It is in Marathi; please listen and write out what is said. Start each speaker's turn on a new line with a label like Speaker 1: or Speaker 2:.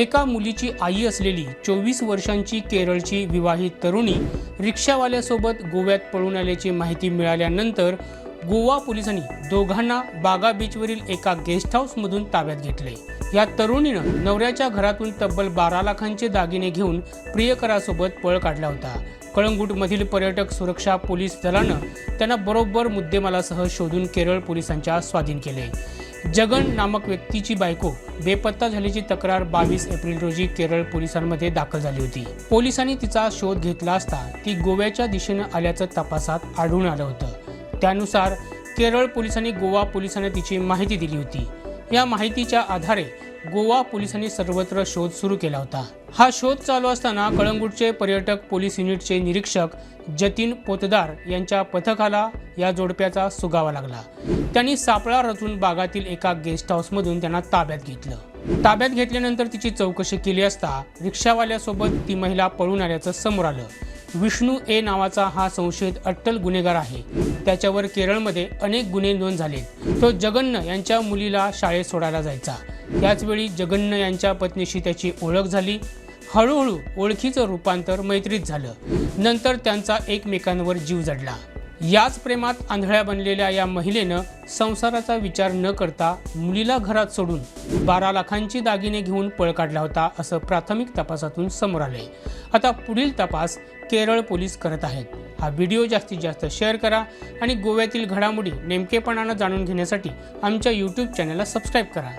Speaker 1: एका मुलीची आई असलेली चोवीस वर्षांची केरळची विवाहित तरुणी रिक्षावाल्यासोबत गोव्यात पळून आल्याची माहिती मिळाल्यानंतर गोवा पोलिसांनी दोघांना बागा बीचवरील एका गेस्ट हाऊसमधून ताब्यात घेतले. या तरुणीनं नवऱ्याच्या घरातून तब्बल बारा लाखांचे दागिने घेऊन प्रियकरासोबत पळ काढला होता. कळंगूटमधील पर्यटक सुरक्षा पोलीस दलानं त्यांना बरोबर मुद्देमालासह शोधून केरळ पोलिसांच्या स्वाधीन केले. जगन नामक व्यक्तीची बायको बेपत्ता झाल्याची तक्रार बावीस एप्रिल रोजी केरळ पोलिसांमध्ये दाखल झाली होती. पोलिसांनी तिचा शोध घेतला असता ती गोव्याच्या दिशेनं आल्याचं तपासात आढळून आलं होतं. त्यानुसार केरळ पोलिसांनी गोवा पोलिसांना तिची माहिती दिली होती. या माहितीच्या आधारे गोवा पोलिसांनी सर्वत्र शोध सुरू केला होता. हा शोध चालू असताना कळंगूटचे पर्यटक पोलीस युनिटचे निरीक्षक जतीन पोतदार यांच्या पथकाला या जोडप्याचा सुगावा लागला. त्यांनी सापळा रचून बागातील एका गेस्ट हाऊसमधून त्यांना ताब्यात घेतलं. ताब्यात घेतल्यानंतर तिची चौकशी केली असता रिक्षावाल्यासोबत ती महिला पळून आल्याचं समोर आलं. विष्णू ए नावाचा हा संशयित अट्टल गुन्हेगार आहे. त्याच्यावर केरळमध्ये अनेक गुन्हे नोंद झाले तो जगन्न यांच्या मुलीला शाळेत सोडायला जायचा. त्याचवेळी जगन्न यांच्या पत्नीशी त्याची ओळख झाली. हळूहळू ओळखीचं रूपांतर मैत्रीत झालं. नंतर त्यांचा एकमेकांवर जीव जडला. याच प्रेमात आंधळ्या बनलेल्या या महिलेनं संसाराचा विचार न करता मुलीला घरात सोडून बारा लाखांची दागिने घेऊन पळ काढला होता असं प्राथमिक तपासातून समोर आलंय. आता पुढील तपास केरळ पोलीस करत आहेत. हा व्हिडिओ जास्तीत जास्त शेअर करा आणि गोव्यातील घडामोडी नेमकेपणानं जाणून घेण्यासाठी आमच्या यूट्यूब चॅनलला सबस्क्राईब करा.